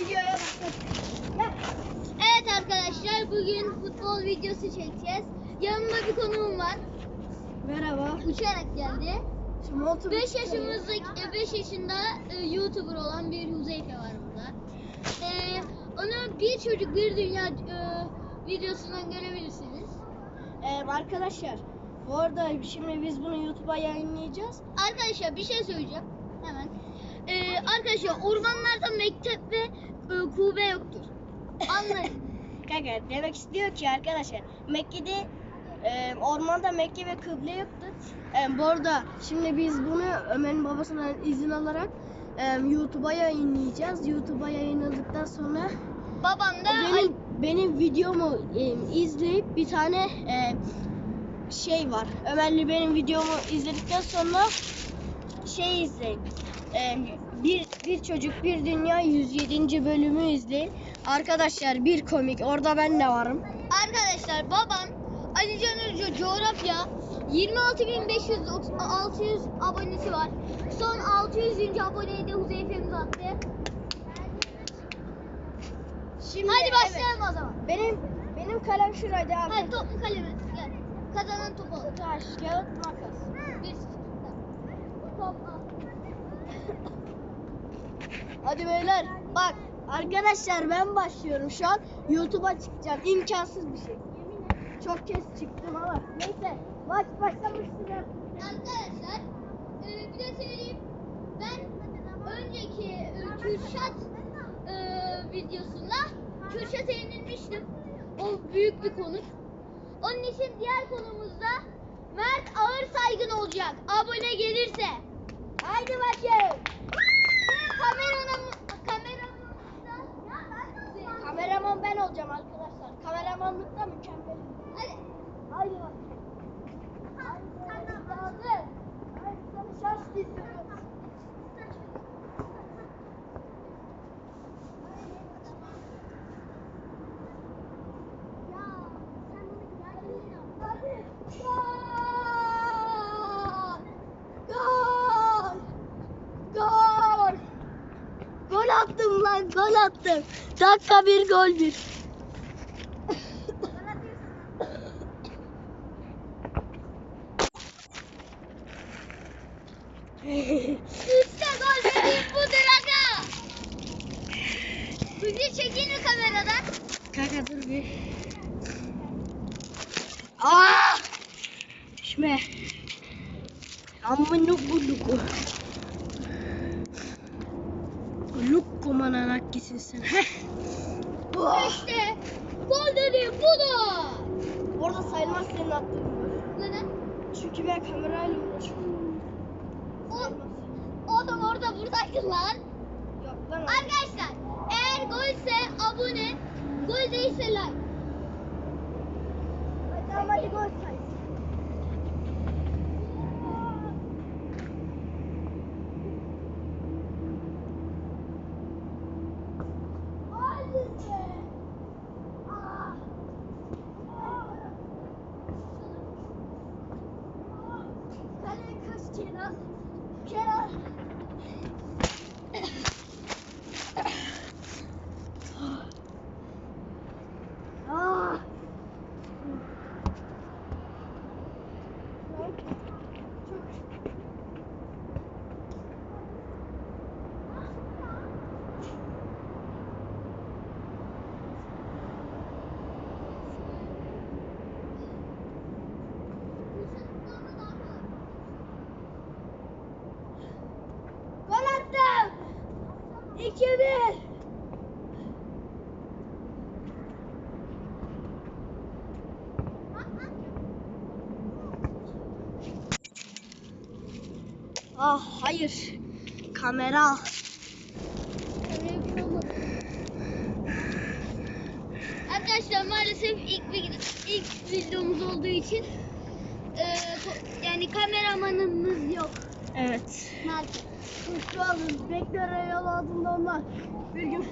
Videoya başladık. Gel. Evet arkadaşlar bugün futbol videosu çekeceğiz. Yanımda bir konuğum var. Merhaba. Uçarak geldi. Şimdi otur. 5 yaşımızdaki 5 yaşında e, YouTuber olan bir Huzeyfe var burada. E, onu bir çocuk bir dünya e, videosundan görebilirsiniz. Ee, arkadaşlar bu arada şimdi biz bunu YouTube'a yayınlayacağız. Arkadaşlar bir şey söyleyeceğim hemen. E, arkadaşlar ormanlarda mektep ve e, kube yoktur. Anlayın. Kanka demek istiyor ki arkadaşlar Mekke'de e, ormanda Mekke ve kıble yoktu. E, bu arada şimdi biz bunu Ömer'in babasından izin alarak e, YouTube'a yayınlayacağız. YouTube'a yayınladıktan sonra Babam da benim benim videomu e, izleyip bir tane e, şey var. Ömerli benim videomu izledikten sonra şey izleyin. E, bir Akil Çocuk Bir Dünya 107. bölümü izleyin. Arkadaşlar bir komik orada ben de varım. Arkadaşlar babam Ali Can Ucu Coğrafya 26.500 abonesi var. Son 600. aboneyi de Huzeyfe'miz attı. Şimdi, Hadi başlayalım evet. o zaman. Benim benim kalem şurada abi. Hadi toplu kalemi. Gel. Kazanan topu. Taş, kağıt, makas. 1-0. Hadi beyler bak arkadaşlar ben başlıyorum şu an YouTube'a çıkacağım imkansız bir şey. Çok kez çıktım ama neyse maç başlamıştır. Arkadaşlar e, bir de söyleyeyim. Ben önceki e, Kürşat e, videosunda Kürşat'a yenilmiştim. O büyük bir konuk. Onun için diğer konumuzda Mert Ağır Saygın olacak. Abone gelirse. Haydi bakayım. Kameranın kameramızda Kameraman ben olacağım arkadaşlar. Kameramanlıkta mükemmel. Hadi. Haydi bak. Tamam. Hazır. Haydi sana şans diliyorum. Hadi. Gol! Gol! Gol! Gol attım lan, gol attım. Dakika bir gol bir. İşte gol dediğim budur aga. Bizi çekin mi kameradan? Kanka dur bir. Aa! Düşme. Amına buluku. Lukku mananak gitsin sen. Heh. Oh. İşte gol dediğim budur. Orada sayılmaz senin attığın gol. Neden? Çünkü ben kamerayla uğraşıyorum. O, o da orada buradaydı lan. Yok lan. Arkadaşlar eğer golse abone, gol değilse like. Hadi ama hadi gol quiero, quiero 2-1. Ah hayır. Kamera. Arkadaşlar maalesef ilk bir, ilk videomuz olduğu için e, yani kameramanımız yok Evet. maalesef. Kuşlu alın. Bekler yol altında onlar. Bir gün